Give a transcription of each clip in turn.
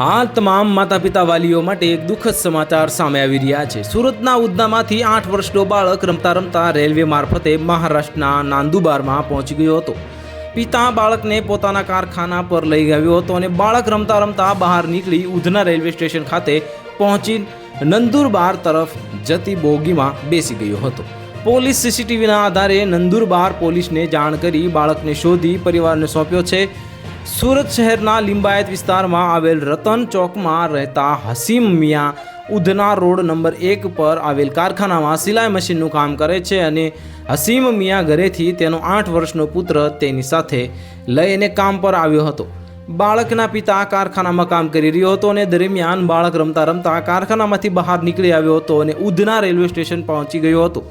હાલ તમામ માતા પિતા વાલીઓ માટે એક દુઃખદ સમાચાર સામે આવી રહ્યા છે. સુરતના ઉદનામાંથી આઠ વર્ષનો બાળક રમતા રમતા રેલવે મારફતે મહારાષ્ટ્રના નાંદુબારમાં પહોંચી ગયો હતો. પિતા બાળકને પોતાના કારખાના પર લઈ ગયો હતો અને બાળક રમતા રમતા બહાર નીકળી ઉધના રેલવે સ્ટેશન ખાતે પહોંચી નંદુરબાર તરફ જતી બોગીમાં બેસી ગયો હતો. પોલીસ સીસીટીવીના આધારે નંદુરબાર પોલીસને જાણ કરી બાળકને શોધી પરિવારને સોંપ્યો છે. સુરત શહેરના લિંબાયત વિસ્તારમાં આવેલ રતન ચોકમાં રહેતા હસીમ મિયા ઉધના રોડ નંબર એક પર આવેલ કારખાનામાં સિલાઈ મશીનનું કામ કરે છે અને હસીમ મિયા ઘરેથી તેનો આઠ વર્ષનો પુત્ર તેની સાથે લઈને કામ પર આવ્યો હતો. બાળકના પિતા કારખાનામાં કામ કરી રહ્યો હતો અને દરમિયાન બાળક રમતા રમતા કારખાનામાંથી બહાર નીકળી આવ્યો હતો અને ઉધના રેલવે સ્ટેશન પહોંચી ગયો હતો.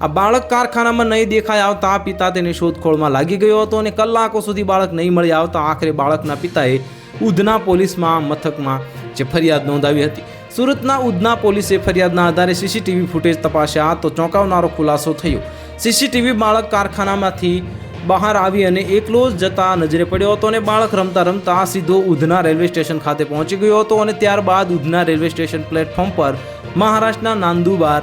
આ બાળક કારખાનામાં નહીં દેખાઈ આવતા આ પિતા તેની શોધખોળમાં લાગી ગયો હતો અને કલાકો સુધી બાળક નહીં મળી આવતા આખરે બાળકના પિતાએ ઉધના પોલીસમાં મથકમાં જે ફરિયાદ નોંધાવી હતી. સુરતના ઉધના પોલીસે ફરિયાદના આધારે સીસીટીવી ફૂટેજ તપાસ્યા તો ચોંકાવનારો ખુલાસો થયો. સીસીટીવી બાળક કારખાનામાંથી બહાર આવી અને એકલો જ જતા નજરે પડ્યો હતો અને બાળક રમતા રમતા સીધો ઉધના રેલવે સ્ટેશન ખાતે પહોંચી ગયો હતો અને ત્યારબાદ ઉધના રેલવે સ્ટેશન પ્લેટફોર્મ પર મહારાષ્ટ્રના નાંદુબાર